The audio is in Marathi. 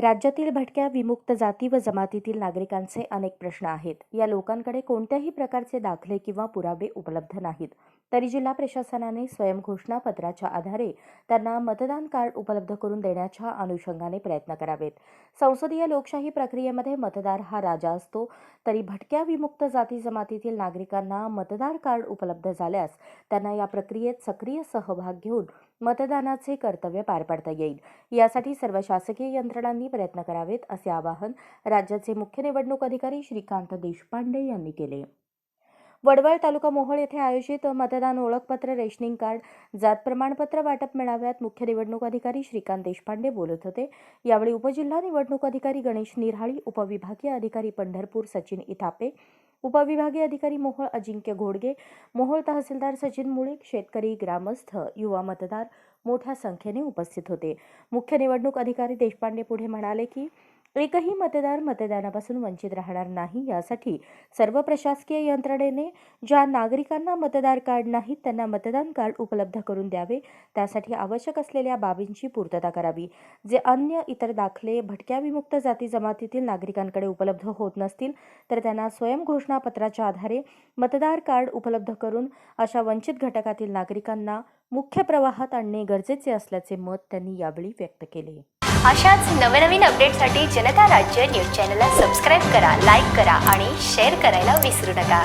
राज्यातील भटक्या विमुक्त जाती व जमातीतील नागरिकांचे अनेक प्रश्न आहेत. या लोकांकडे कोणत्याही प्रकारचे दाखले किंवा पुरावे उपलब्ध नाहीत. तरी जिल्हा प्रशासनाने स्वयंघोषणा पत्राच्या आधारे त्यांना मतदान कार्ड उपलब्ध करून देण्याच्या अनुषंगाने प्रयत्न करावेत. संसदीय लोकशाही प्रक्रियेमध्ये मतदार हा राजा असतो. तरी भटक्या विमुक्त जाती जमातीतील नागरिकांना मतदार कार्ड उपलब्ध झाल्यास त्यांना या प्रक्रियेत सक्रिय सहभाग घेऊन मतदानाचे कर्तव्य पार पाडता येईल. यासाठी सर्व शासकीय यंत्रणांनी प्रयत्न करावेत असे आवाहन राज्याचे मुख्य निवडणूक अधिकारी श्रीकांत देशपांडे यांनी केले. वडवळ तालुका मोहोळ येथे आयोजित मतदान ओळखपत्र रेशनिंग कार्ड जात प्रमाणपत्र वाटप मेळाव्यात मुख्य निवडणूक अधिकारी श्रीकांत देशपांडे बोलत होते. यावेळी उपजिल्हा निवडणूक अधिकारी गणेश निरहाळी उपविभागीय अधिकारी पंढरपूर सचिन इथापे उपविभागीय अधिकारी मोहोळ अजिंक्य घोडगे मोहोळ तहसीलदार सचिन मुळीक शेतकरी ग्रामस्थ युवा मतदार मोठ्या संख्येने उपस्थित होते. मुख्य निवडणूक अधिकारी देशपांडे पुढे म्हणाले की एकही मतदार मतदानापासून वंचित राहणार नाही यासाठी सर्व प्रशासकीय यंत्रणेने ज्या नागरिकांना मतदार कार्ड नाहीत त्यांना मतदान कार्ड उपलब्ध करून द्यावे त्यासाठी आवश्यक असलेल्या बाबींची पूर्तता करावी. जे अन्य इतर दाखले भटक्या विमुक्त जाती जमातीतील नागरिकांकडे उपलब्ध होत नसतील तर त्यांना स्वयंघोषणापत्राच्या आधारे मतदार कार्ड उपलब्ध करून अशा वंचित घटकातील नागरिकांना मुख्य प्रवाहात आणणे गरजेचे असल्याचे मत त्यांनी यावेळी व्यक्त केले. अशाच नवनवीन अपडेटसाठी जनता राज्य न्यूज चॅनलला सबस्क्राईब करा लाईक करा आणि शेअर करायला विसरू नका.